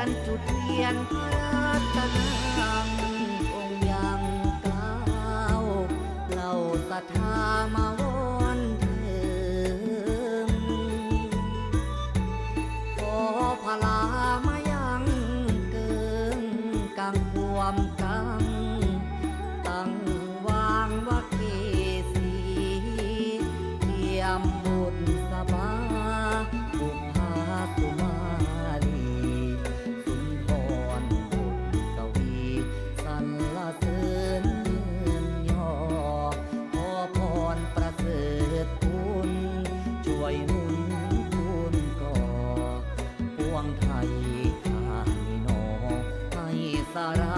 อนจุดเทียนพระตะนังองค์ยังกล่าวเหล่าศรัทธามา Sahara.